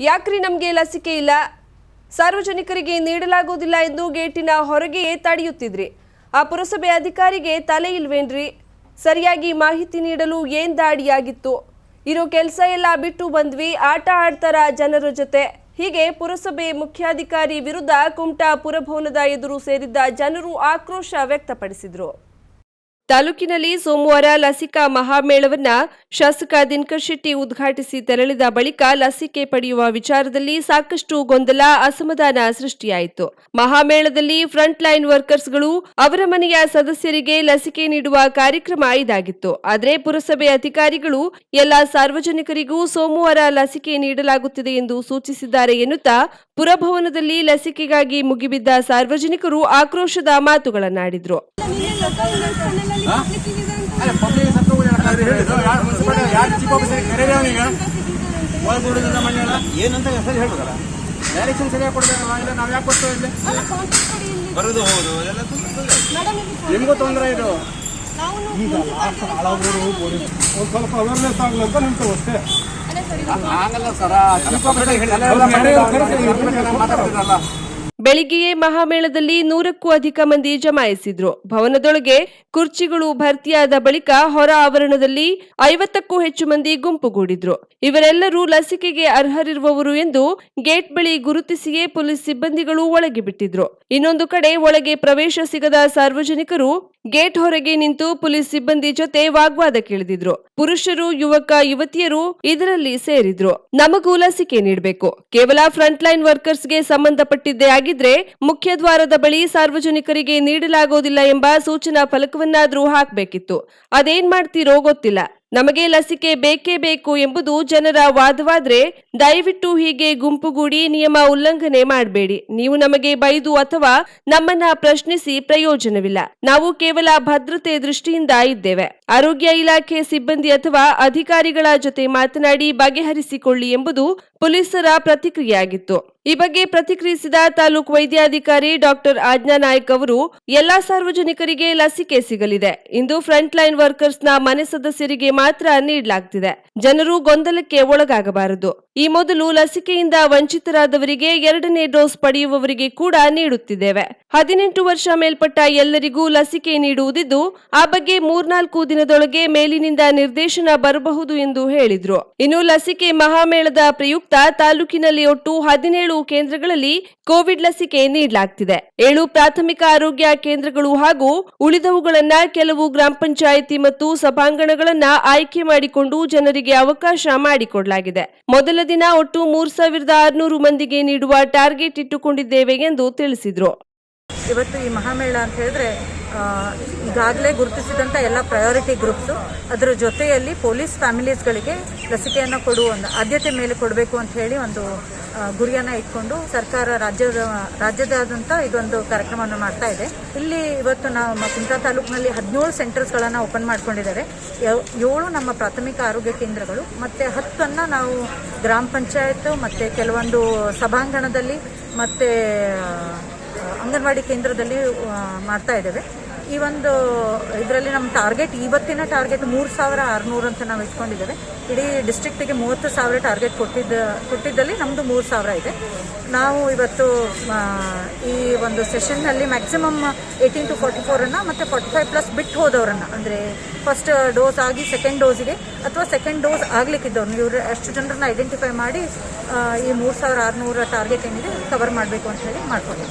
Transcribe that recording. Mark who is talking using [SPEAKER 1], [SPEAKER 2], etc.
[SPEAKER 1] ಯಾಕ್ರಿ ನಮಗೆ ಲಸಿಕೆ ಇಲ್ಲ? ಸಾರ್ವಜನಿಕರಿಗೆ ನೀಡಲಾಗುವುದಿಲ್ಲ ಎಂದು ಗೇಟಿನ ಹೊರಗೆ ತಡೆಯುತ್ತಿದ್ರಿ. ಆ ಪುರಸಭೆ ಅಧಿಕಾರಿಗೆ ತಲೆ ಇಲ್ವೇನ್ರಿ? ಸರಿಯಾಗಿ ಮಾಹಿತಿ ನೀಡಲು ಏನ್ ದಾಡಿಯಾಗಿತ್ತು? ಇರೋ ಕೆಲಸ ಎಲ್ಲ ಬಿಟ್ಟು ಬಂದ್ವಿ, ಆಟ ಆಡ್ತಾರ ಜನರ ಜೊತೆ. ಹೀಗೆ ಪುರಸಭೆ ಮುಖ್ಯಾಧಿಕಾರಿ ವಿರುದ್ಧ ಕುಮಟಾ ಪುರಭವನದ ಎದುರು ಸೇರಿದ್ದ ಜನರು ಆಕ್ರೋಶ ವ್ಯಕ್ತಪಡಿಸಿದ್ರು. ತಾಲೂಕಿನಲ್ಲಿ ಸೋಮವಾರ ಲಸಿಕಾ ಮಹಾಮೇಳವನ್ನ ಶಾಸಕ ದಿನಕರ್ ಶೆಟ್ಟಿ ಉದ್ಘಾಟಿಸಿ ತೆರಳಿದ ಬಳಿಕ ಲಸಿಕೆ ಪಡೆಯುವ ವಿಚಾರದಲ್ಲಿ ಸಾಕಷ್ಟು ಗೊಂದಲ, ಅಸಮಾಧಾನ ಸೃಷ್ಟಿಯಾಯಿತು. ಮಹಾಮೇಳದಲ್ಲಿ ಫ್ರಂಟ್ ಲೈನ್ ವರ್ಕರ್ಸ್ಗಳು ಅವರ ಮನೆಯ ಸದಸ್ಯರಿಗೆ ಲಸಿಕೆ ನೀಡುವ ಕಾರ್ಯಕ್ರಮ ಇದಾಗಿತ್ತು. ಆದರೆ ಪುರಸಭೆ ಅಧಿಕಾರಿಗಳು ಎಲ್ಲ ಸಾರ್ವಜನಿಕರಿಗೂ ಸೋಮವಾರ ಲಸಿಕೆ ನೀಡಲಾಗುತ್ತಿದೆ ಎಂದು ಸೂಚಿಸಿದ್ದಾರೆ ಎನ್ನುತ್ತಾ ಪುರಭವನದಲ್ಲಿ ಲಸಿಕೆಗಾಗಿ ಮುಗಿಬಿದ್ದ ಸಾರ್ವಜನಿಕರು ಆಕ್ರೋಶದ ಮಾತುಗಳನ್ನಾಡಿದ್ರು.
[SPEAKER 2] ಪಬ್ಲಿಕ್ ಸತ್ತು ಹೇಳಿದ್ರು ಯಾರು ಚೀಫ್ ಆಫೀಸರ್ ಕರೀರಿ ಅವನಿಗೆ ಒಳಗೆ ಬಿಡುದಿಲ್ಲ ಮಣ್ಣೆಲ್ಲ ಏನಂತ ಹೆಸರು ಹೇಳ್ಬೇಕಲ್ಲ? ಡೈರೆಕ್ಷನ್ ಸರಿಯಾಗಿ ಕೊಡ್ಬೇಕಲ್ಲ ಇಲ್ಲ ನಾವು ಯಾಕೆ ಕೊಡ್ತೇವೆ ಇಲ್ಲಿ? ಬರೋದು ಹೌದು ನಿಮಗೂ ತೊಂದರೆ ಇದು
[SPEAKER 3] ಈಗ ಹಾಳಾಗೋರು ಒಂದು ಸ್ವಲ್ಪ ಅವೇರ್ನೆಸ್ ಆಗಲಿ ಅಂತ ನಿಂತು ಅಷ್ಟೇ.
[SPEAKER 2] ಹಂಗಲ್ಲ ಸರ. Chief officer ಮಾತಾಡ್ತಿದ್ರಲ್ಲ.
[SPEAKER 1] ಬೆಳಿಗ್ಗೆಯೇ ಮಹಾಮೇಳದಲ್ಲಿ ನೂರಕ್ಕೂ ಅಧಿಕ ಮಂದಿ ಜಮಾಯಿಸಿದ್ರು. ಭವನದೊಳಗೆ ಕುರ್ಚಿಗಳು ಭರ್ತಿಯಾದ ಬಳಿಕ ಹೊರ ಆವರಣದಲ್ಲಿ ಐವತ್ತಕ್ಕೂ ಹೆಚ್ಚು ಮಂದಿ ಗುಂಪುಗೂಡಿದ್ರು. ಇವರೆಲ್ಲರೂ ಲಸಿಕೆಗೆ ಅರ್ಹರಿರುವವರು ಎಂದು ಗೇಟ್ ಬಳಿ ಗುರುತಿಸಿಯೇ ಪೊಲೀಸ್ ಸಿಬ್ಬಂದಿಗಳು ಒಳಗೆ ಬಿಟ್ಟಿದ್ರು. ಇನ್ನೊಂದು ಕಡೆ ಒಳಗೆ ಪ್ರವೇಶ ಸಿಗದ ಸಾರ್ವಜನಿಕರು ಗೇಟ್ ಹೊರಗೆ ನಿಂತು ಪೊಲೀಸ್ ಸಿಬ್ಬಂದಿ ಜೊತೆ ವಾಗ್ವಾದಕ್ಕಿಳಿದಿದ್ರು ಪುರುಷರು, ಯುವಕ, ಯುವತಿಯರು ಇದರಲ್ಲಿ ಸೇರಿದ್ರು. ನಮಗೂ ಲಸಿಕೆ ನೀಡಬೇಕು. ಕೇವಲ ಫ್ರಂಟ್ ಲೈನ್ ವರ್ಕರ್ಸ್ಗೆ ಸಂಬಂಧಪಟ್ಟಿದ್ದೇ ಆಗಿದ್ರೆ ಮುಖ್ಯ ದ್ವಾರದ ಬಳಿ ಸಾರ್ವಜನಿಕರಿಗೆ ನೀಡಲಾಗುವುದಿಲ್ಲ ಎಂಬ ಸೂಚನಾ ಫಲಕವನ್ನಾದ್ರೂ ಹಾಕ್ಬೇಕಿತ್ತು. ಅದೇನ್ ಮಾಡ್ತೀರೋ ಗೊತ್ತಿಲ್ಲ. ನಮಗೆ ಲಸಿಕೆ ಬೇಕೇ ಬೇಕು ಎಂಬುದು ಜನರ ವಾದವಾದ್ರೆ ದಯವಿಟ್ಟು ಹೀಗೆ ಗುಂಪುಗೂಡಿ ನಿಯಮ ಉಲ್ಲಂಘನೆ ಮಾಡಬೇಡಿ. ನೀವು ನಮಗೆ ಬೈದು ಅಥವಾ ನಮ್ಮನ್ನ ಪ್ರಶ್ನಿಸಿ ಪ್ರಯೋಜನವಿಲ್ಲ. ನಾವು ಕೇವಲ ಭದ್ರತೆ ದೃಷ್ಟಿಯಿಂದ ಇದ್ದೇವೆ. ಆರೋಗ್ಯ ಇಲಾಖೆ ಸಿಬ್ಬಂದಿ ಅಥವಾ ಅಧಿಕಾರಿಗಳ ಜೊತೆ ಮಾತನಾಡಿ ಬಗೆಹರಿಸಿಕೊಳ್ಳಿ ಎಂಬುದು ಪೊಲೀಸರ ಪ್ರತಿಕ್ರಿಯೆಯಾಗಿತ್ತು. ಈ ಬಗ್ಗೆ ಪ್ರತಿಕ್ರಿಯಿಸಿದ ತಾಲೂಕು ವೈದ್ಯಾಧಿಕಾರಿ ಡಾಕ್ಟರ್ ಆಜ್ಞಾ ನಾಯಕ್ ಅವರು, ಎಲ್ಲಾ ಸಾರ್ವಜನಿಕರಿಗೆ ಲಸಿಕೆ ಸಿಗಲಿದೆ. ಇಂದು ಫ್ರಂಟ್ ಲೈನ್ ವರ್ಕರ್ಸ್ನ ಮನೆ ಸದಸ್ಯರಿಗೆ ಮಾತ್ರ ನೀಡಲಾಗ್ತಿದೆ. ಜನರು ಗೊಂದಲಕ್ಕೆ ಒಳಗಾಗಬಾರದು. ಈ ಮೊದಲು ಲಸಿಕೆಯಿಂದ ವಂಚಿತರಾದವರಿಗೆ ಎರಡನೇ ಡೋಸ್ ಪಡೆಯುವವರಿಗೆ ಕೂಡ ನೀಡುತ್ತಿದ್ದೇವೆ. ಹದಿನೆಂಟು ವರ್ಷ ಮೇಲ್ಪಟ್ಟ ಎಲ್ಲರಿಗೂ ಲಸಿಕೆ ನೀಡುವುದಿದ್ದು, ಆ ಬಗ್ಗೆ ಮೂರ್ನಾಲ್ಕು ದಿನದೊಳಗೆ ಮೇಲಿನಿಂದ ನಿರ್ದೇಶನ ಬರಬಹುದು ಎಂದು ಹೇಳಿದ್ರು. ಇನ್ನು ಲಸಿಕೆ ಮಹಾಮೇಳದ ಪ್ರಯುಕ್ತ ತಾಲೂಕಿನಲ್ಲಿ ಒಟ್ಟು ಹದಿನೇಳು ಕೇಂದ್ರಗಳಲ್ಲಿ ಕೋವಿಡ್ ಲಸಿಕೆ ನೀಡಲಾಗ್ತಿದೆ. ಏಳು ಪ್ರಾಥಮಿಕ ಆರೋಗ್ಯ ಕೇಂದ್ರಗಳು ಹಾಗೂ ಉಳಿದವುಗಳನ್ನ ಕೆಲವು ಗ್ರಾಮ ಪಂಚಾಯಿತಿ ಮತ್ತು ಸಭಾಂಗಣಗಳನ್ನ ಆಯ್ಕೆ ಮಾಡಿಕೊಂಡು ಜನರಿಗೆ ಅವಕಾಶ ಮಾಡಿಕೊಡಲಾಗಿದೆ. ಮೊದಲ ದಿನ ಒಟ್ಟು ಮೂರ್ ಸಾವಿರದ ಆರುನೂರು ಮಂದಿಗೆ ನೀಡುವ ಟಾರ್ಗೆಟ್ ಇಟ್ಟುಕೊಂಡಿದ್ದೇವೆ ಎಂದು ತಿಳಿಸಿದ್ರು.
[SPEAKER 4] ಇವತ್ತು ಈ ಮಹಾಮೇಳ ಅಂತ ಹೇಳಿದ್ರೆ ಈಗಾಗಲೇ ಗುರುತಿಸಿದಂಥ ಎಲ್ಲ ಪ್ರಯಾರಿಟಿ ಗ್ರೂಪ್ಸು ಅದರ ಜೊತೆಯಲ್ಲಿ ಪೊಲೀಸ್ ಫ್ಯಾಮಿಲೀಸ್ಗಳಿಗೆ ಲಸಿಕೆಯನ್ನು ಕೊಡುವ ಒಂದು ಆದ್ಯತೆ ಮೇಲೆ ಕೊಡಬೇಕು ಅಂತ ಹೇಳಿ ಒಂದು ಗುರಿಯನ್ನ ಇಟ್ಕೊಂಡು ಸರ್ಕಾರ ರಾಜ್ಯದ ರಾಜ್ಯದಾದಂತ ಇದೊಂದು ಕಾರ್ಯಕ್ರಮವನ್ನು ಮಾಡ್ತಾ ಇದೆ. ಇಲ್ಲಿ ಇವತ್ತು ನಾವು ಕುಮಟಾ ತಾಲೂಕಿನಲ್ಲಿ ಹದಿನೇಳು ಸೆಂಟರ್ಸ್ಗಳನ್ನು ಓಪನ್ ಮಾಡ್ಕೊಂಡಿದ್ದಾರೆ. ಏಳು ನಮ್ಮ ಪ್ರಾಥಮಿಕ ಆರೋಗ್ಯ ಕೇಂದ್ರಗಳು, ಮತ್ತೆ ಹತ್ತನ್ನ ನಾವು ಗ್ರಾಮ ಪಂಚಾಯತ್, ಮತ್ತೆ ಕೆಲವೊಂದು ಸಭಾಂಗಣದಲ್ಲಿ, ಮತ್ತೆ ಅಂಗನವಾಡಿ ಕೇಂದ್ರದಲ್ಲಿ ಮಾಡ್ತಾ ಇದ್ದೇವೆ. ಈ ಒಂದು ಇದರಲ್ಲಿ ನಮ್ಮ ಟಾರ್ಗೆಟ್ ಇವತ್ತಿನ ಟಾರ್ಗೆಟ್ ಮೂರು ಸಾವಿರ ಆರುನೂರು ಅಂತ ನಾವು ಇಟ್ಕೊಂಡಿದ್ದೇವೆ. ಇಡೀ ಡಿಸ್ಟ್ರಿಕ್ಟಿಗೆ ಮೂವತ್ತು ಸಾವಿರ ಟಾರ್ಗೆಟ್ ಕೊಟ್ಟಿದ್ದ, ಕೊಟ್ಟಿದ್ದಲ್ಲಿ ನಮ್ಮದು ಮೂರು ಸಾವಿರ ಇದೆ. ನಾವು ಇವತ್ತು ಈ ಒಂದು ಸೆಷನ್ನಲ್ಲಿ ಮ್ಯಾಕ್ಸಿಮಮ್ ಏಯ್ಟೀನ್ ಟು ಫಾರ್ಟಿ ಫೋರನ್ನು ಮತ್ತು ಫಾರ್ಟಿ ಫೈವ್ ಪ್ಲಸ್ ಬಿಟ್ಟು ಹೋದವರನ್ನು. ಅಂದರೆ ಫಸ್ಟ್ ಡೋಸ್ ಆಗಿ ಸೆಕೆಂಡ್ ಡೋಸಿಗೆ ಅಥವಾ ಸೆಕೆಂಡ್ ಡೋಸ್ ಆಗ್ಲಿಕ್ಕಿದ್ದವ್ರನ್ನ. ಇವರು ಅಷ್ಟು ಜನರನ್ನ ಐಡೆಂಟಿಫೈ ಮಾಡಿ ಈ ಮೂರು ಸಾವಿರ ಆರುನೂರ ಟಾರ್ಗೆಟ್ ಏನಿದೆ ಕವರ್ ಮಾಡಬೇಕು ಅಂತ ಹೇಳಿ ಮಾಡ್ಕೊಂಡಿದ್ದೀವಿ.